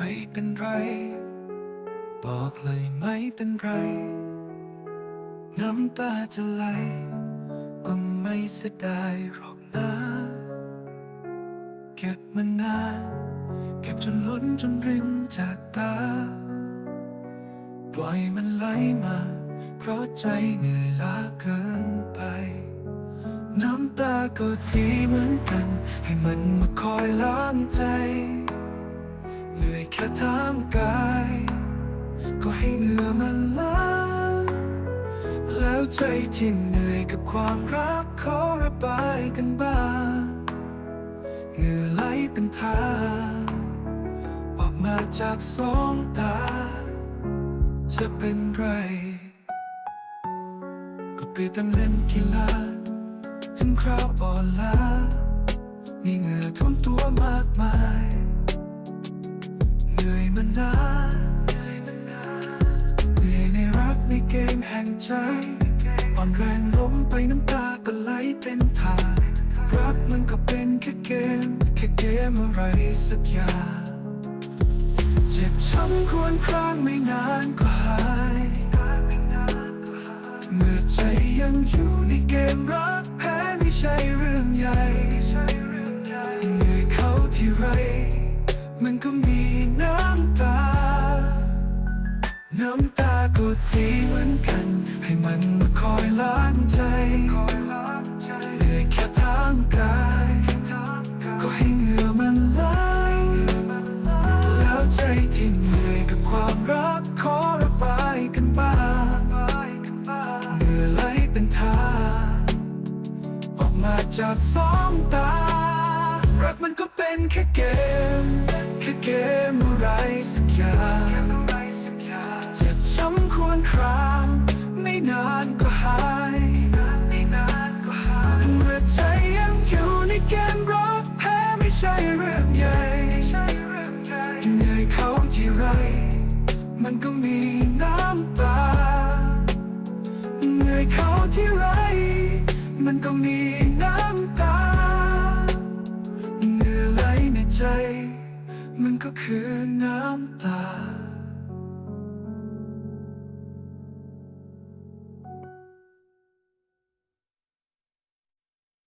ไม่เป็นไร บอกเลยไม่เป็นไร น้ำตาจะไหล ก็ไม่เสียดายหรอกนะ เก็บมันนานเก็บจนล้นจนรินจากตา ปล่อยมันไหลมา เพราะใจเหนื่อยล้าเกินไป น้ำตาก็ดีเหมือนกัน ให้มันมาคอยล้างใจ เหนื่อยแค่ทางกาย ก็ให้เหงื่อมันล้าแล้วใจที่เหนื่อยกับความรักขอระบายกันบ้างเหงื่อไหลเป็นทางออกมาจากสองตา จะเป็นไร ก็ไปตั้งเล่นกีฬาถึงคราวอ่อนล้ามีเหงื่อท่วมตัวมากมาย ใจอ่อนแรงล้มไปน้ำตาก็ไหลเป็นทางรักมันก็เป็นแค่เกม แค่เกมอะไรสักอย่างเจ็บช้ำควรครางไม่นานก็หายเมื่อใจยังอยู่ในเกมรักแพ้ไม่ใช่เรื่องใหญ่เหนื่อยเขาที่ไร มันก็มีน้ำ น้ำตาก็ดีเหมือนกัน ให้มันมาคอยล้างใจเหนื่อยแค่ทางกายก็ให้เหงื่อมันไหลแล้วใจที่เหนื่อยกับความรักขอระบายกันบ้างเหงื่อไหลเป็นทางออกมาจากสองตา รักมันก็เป็นแค่เกม แค่เกมอะไรสักอย่าง ก็มีน้ำตาเหนื่อยไหลในใจ มันก็คือน้ำตา